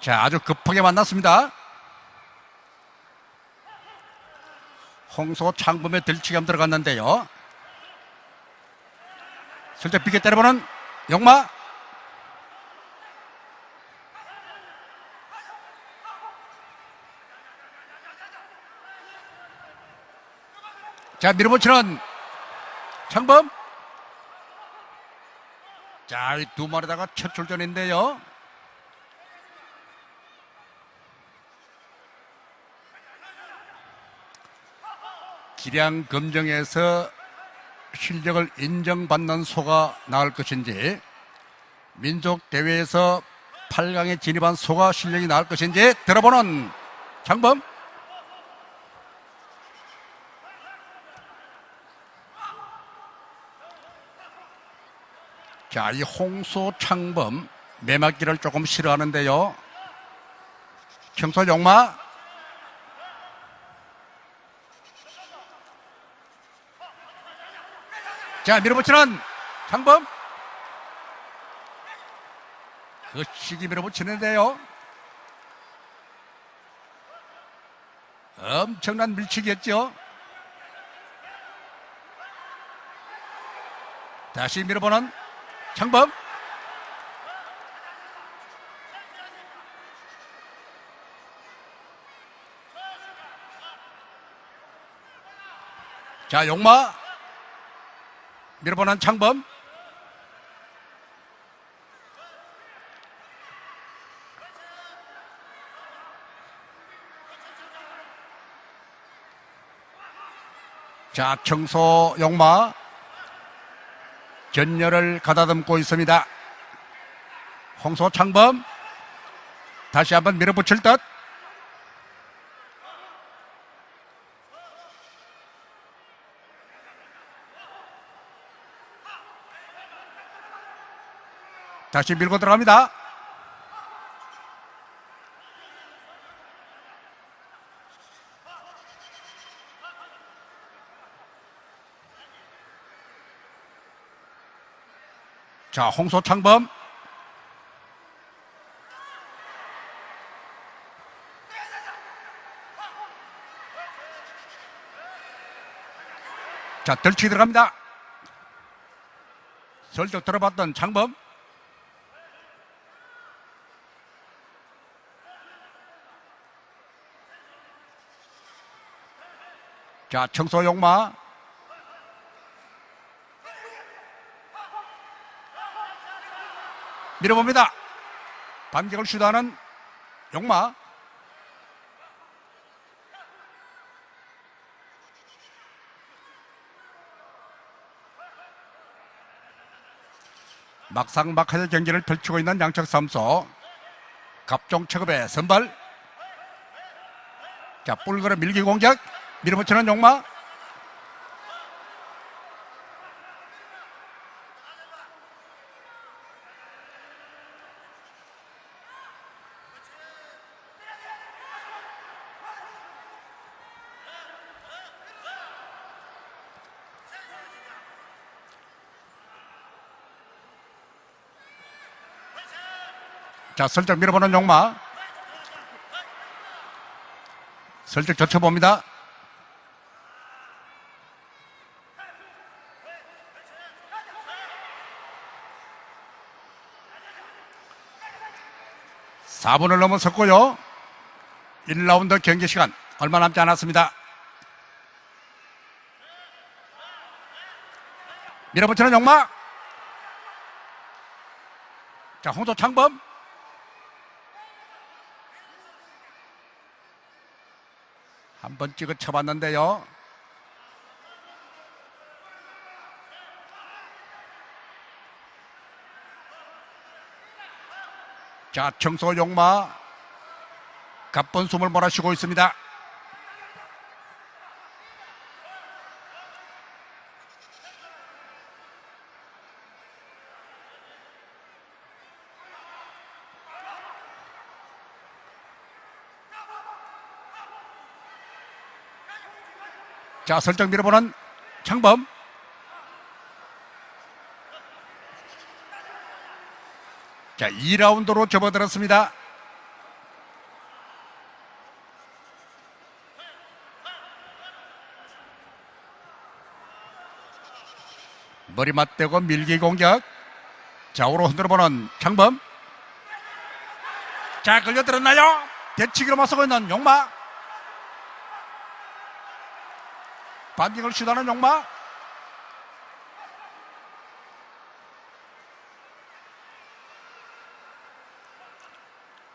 자, 아주 급하게 만났습니다. 홍소 창범에 들치감 들어갔는데요. 슬쩍 비게 때려보는 영마. 자, 밀어붙이는 창범. 자, 이두 마리다가 첫 출전인데요. 기량 검정에서 실력을 인정받는 소가 나올 것인지 민족 대회에서 8강에 진입한 소가 실력이 나올 것인지 들어보는 장범 자, 이 홍소 창범 매맞기를 조금 싫어하는데요. 청소 용마 자, 밀어붙이는 장범. 거시기 밀어붙이는데요. 엄청난 밀치기였죠. 다시 밀어보는 장범. 자, 용마. 밀어보는 창범. 자, 청소 용마. 전열을 가다듬고 있습니다. 홍소 창범. 다시 한번 밀어붙일 듯. 다시 밀고 들어갑니다. 자, 홍소 창범. 자, 덜치 들어갑니다. 슬쩍 들어봤던 창범. 자, 청소 용마. 밀어봅니다. 반격을 시도하는 용마. 막상 막하의 경기를 펼치고 있는 양측 삼소. 갑종 체급의 선발. 자, 뿔그러 밀기 공격. 밀어붙이는 용마. 자, 슬쩍 밀어보는 용마. 슬쩍 젖혀봅니다. 사분을 넘어섰고요. 1라운드 경기 시간 얼마 남지 않았습니다. 밀어붙이는 용마. 자, 홍도 창범. 한 번 찍어 쳐봤는데요. 자, 청소 용마 가쁜 숨을 몰아쉬고 있습니다. 자, 설정 밀어보는 창범. 자, 2라운드로 접어들었습니다. 머리 맞대고 밀기 공격. 좌우로 흔들어보는 장범. 자, 걸려들었나요? 대치기로 맞서고 있는 용마. 반격을 시도하는 용마.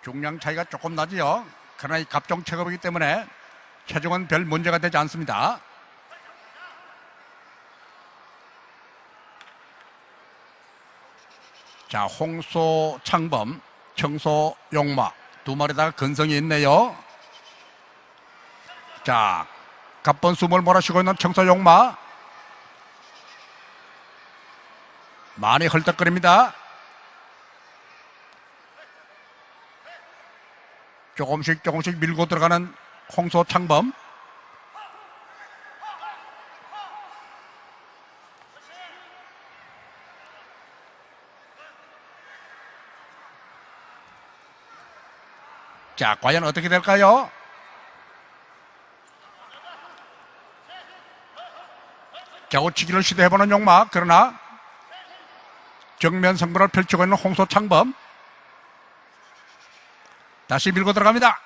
중량 차이가 조금 나지요. 그러나 이 갑종 체급이기 때문에 체중은 별 문제가 되지 않습니다. 자, 홍소 창범, 청소 용마 두 마리 다 근성이 있네요. 자, 갑번 숨을 몰아쉬고 있는 청소 용마 많이 헐떡거립니다. 조금씩 조금씩 밀고 들어가는 홍소 창범. 자, 과연 어떻게 될까요? 좌우치기를 시도해보는 용마. 그러나 정면 승부를 펼치고 있는 홍소 창범. 다시 밀고 들어갑니다.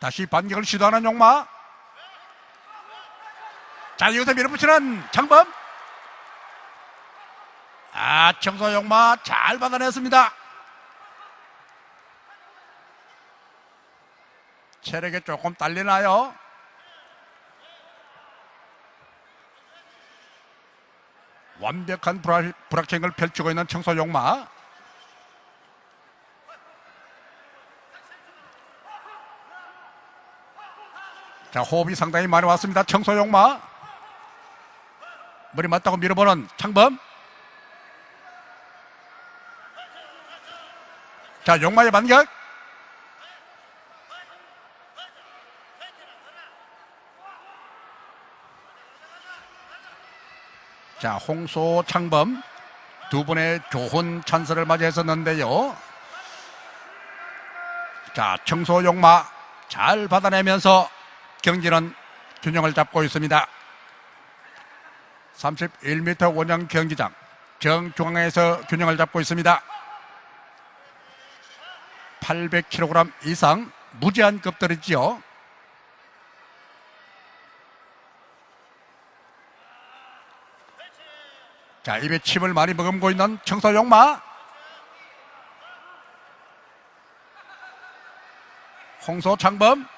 다시 반격을 시도하는 용마. 자, 여기서 밀어붙이는 창범. 아, 청소 용마 잘 받아냈습니다. 체력이 조금 딸리나요? 완벽한 브라킹을 펼치고 있는 청소 용마. 자, 호흡이 상당히 많이 왔습니다. 청소 용마. 머리 맞다고 밀어보는 창범. 자, 용마의 반격. 자, 홍소 창범 두 분의 좋은 찬스를 맞이했었는데요. 자, 청소 용마 잘 받아내면서 경기는 균형을 잡고 있습니다. 31m 원형 경기장 정중앙에서 균형을 잡고 있습니다. 800kg 이상 무제한 급들이지요. 자, 입에 침을 많이 머금고 있는 청소 용마. 홍소 창범.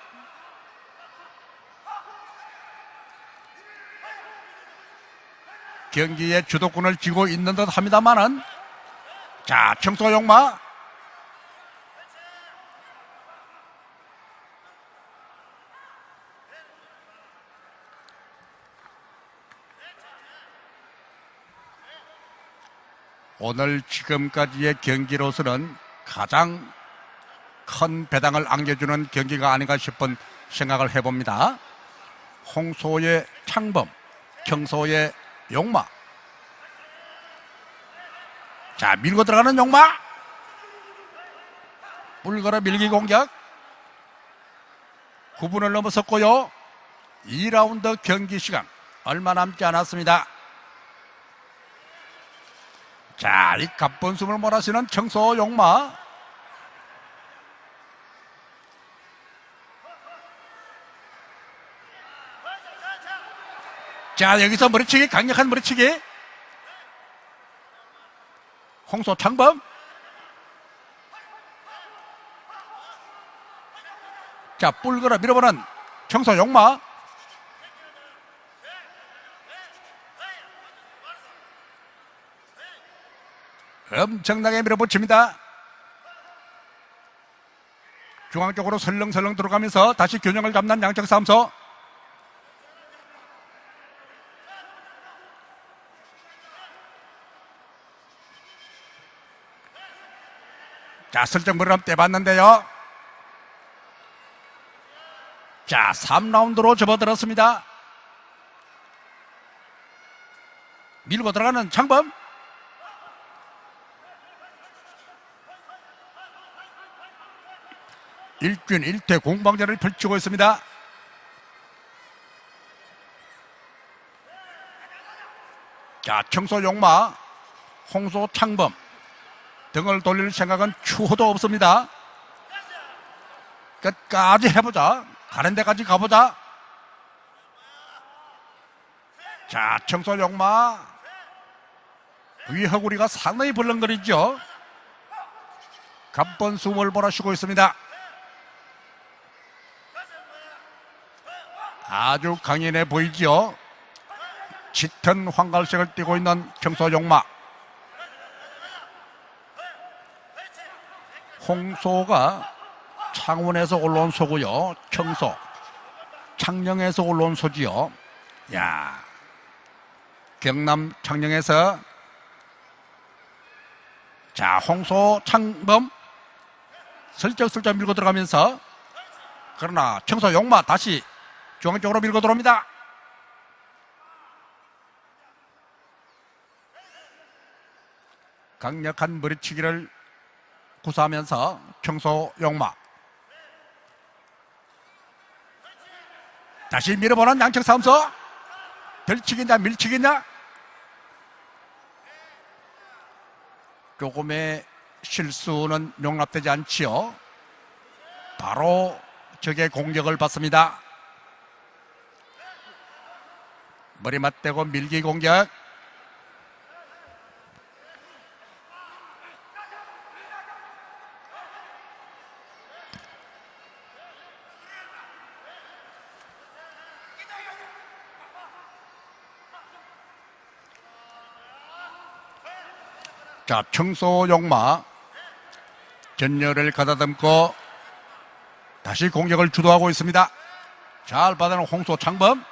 경기의 주도권을 쥐고 있는 듯 합니다만은 자, 청소 용마. 오늘 지금까지의 경기로서는 가장 큰 배당을 안겨주는 경기가 아닌가 싶은 생각을 해봅니다. 홍소의 창범, 청소의 용마. 자, 밀고 들어가는 용마. 물걸어 밀기 공격. 9분을 넘어섰고요. 2라운드 경기 시간 얼마 남지 않았습니다. 자, 이 갑분 숨을 몰아쉬는 청소 용마. 자, 여기서 머리치기, 강력한 머리치기. 홍소 창범. 자, 뿔걸어 밀어보는 청소 용마. 엄청나게 밀어붙입니다. 중앙 쪽으로 설렁설렁 들어가면서 다시 균형을 잡는 양쪽 싸움소. 자, 슬쩍 한번 떼봤는데요. 자, 3라운드로 접어들었습니다. 밀고 들어가는 창범. 일균 일퇴 공방전을 펼치고 있습니다. 자, 청소 용마, 홍소 창범 등을 돌릴 생각은 추호도 없습니다. 끝까지 해보자. 가는 데까지 가보자. 자, 청소 용마 위허구리가 상당히 벌렁거리죠. 갑번 숨을 몰아쉬고 있습니다. 아주 강인해 보이지요. 짙은 황갈색을 띠고 있는 청소용마. 홍소가 창원에서 올라온 소고요. 청소. 창녕에서 올라온 소지요. 야 경남 창녕에서 자 홍소 창범 슬쩍슬쩍 밀고 들어가면서 그러나 청소 용마 다시 중앙 쪽으로 밀고 들어옵니다. 강력한 머리치기를 구사하면서 청소 용마 다시 밀어보는 양측 싸움서 들치기냐 밀치기냐 조금의 실수는 용납되지 않지요. 바로 적의 공격을 받습니다. 머리 맞대고 밀기 공격. 자, 청소 용마 전열을 가다듬고 다시 공격을 주도하고 있습니다. 잘 받아놓은 홍소 창범.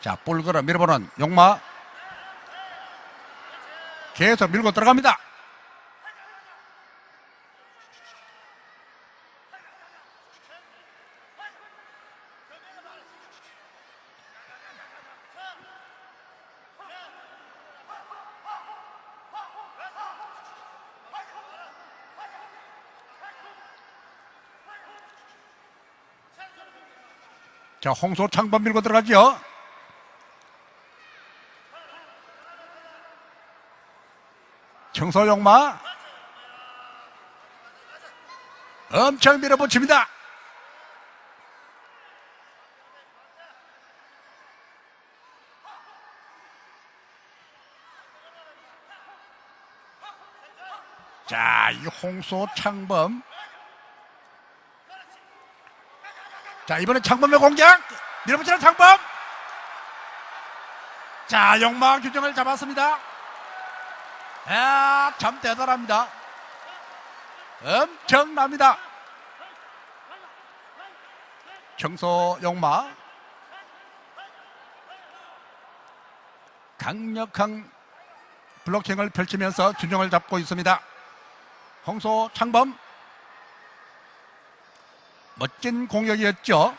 자, 볼 걸어 밀어보는 용마. 계속 밀고 들어갑니다. 자, 홍소 창범 밀고 들어가죠. 청소 용마 엄청 밀어붙입니다. 자, 이 홍소 창범. 자, 이번엔 창범의 공격. 밀어붙이는 창범. 자, 용마 규정을 잡았습니다. 야, 참 대단합니다. 엄청납니다. 청소 용마. 강력한 블로킹을 펼치면서 균형을 잡고 있습니다. 홍소 창범. 멋진 공격이었죠.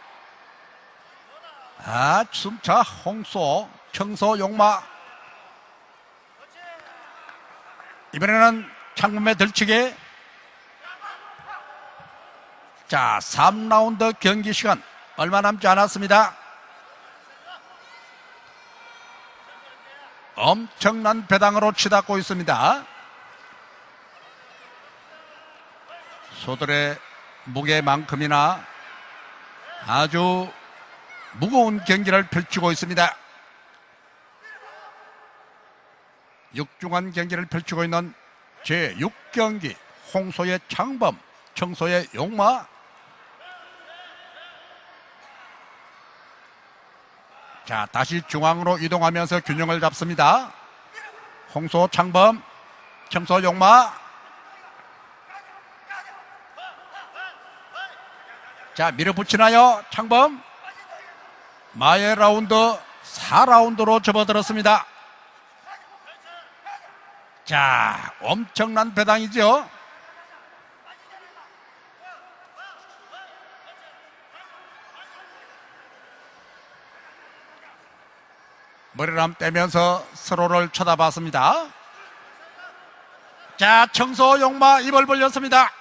아, 숨차 홍소, 청소 용마. 이번에는 창문에 들치게. 자, 3라운드 경기 시간 얼마 남지 않았습니다. 엄청난 배당으로 치닫고 있습니다. 소들의 무게만큼이나 아주 무거운 경기를 펼치고 있습니다. 육중한 경기를 펼치고 있는 제6경기 홍소의 창범, 청소의 용마 자 다시 중앙으로 이동하면서 균형을 잡습니다. 홍소 창범, 청소 용마 자 밀어붙이나요 창범 마의 라운드 4라운드로 접어들었습니다. 자, 엄청난 배당이죠. 머리람 떼면서 서로를 쳐다봤습니다. 자, 청소 용마 입을 벌렸습니다.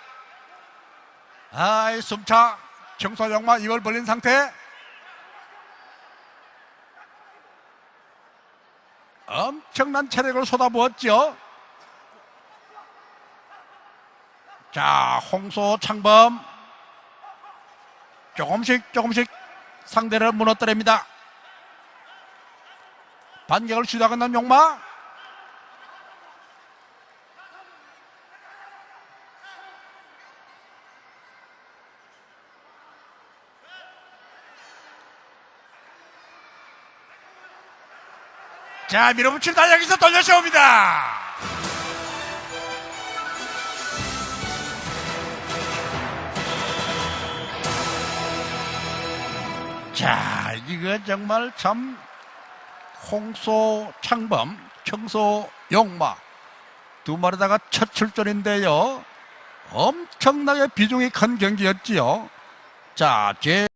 아이, 숨차. 청소 용마 입을 벌린 상태. 엄청난 체력을 쏟아부었죠. 자, 홍소 창범. 조금씩 조금씩 상대를 무너뜨립니다. 반격을 시도하는 용마. 자, 밀어붙입니다. 여기서 돌려세웁니다. 자, 이거 정말 참 홍소 창범, 청소 용마 두 마리다가 첫 출전인데요. 엄청나게 비중이 큰 경기였지요. 자, 제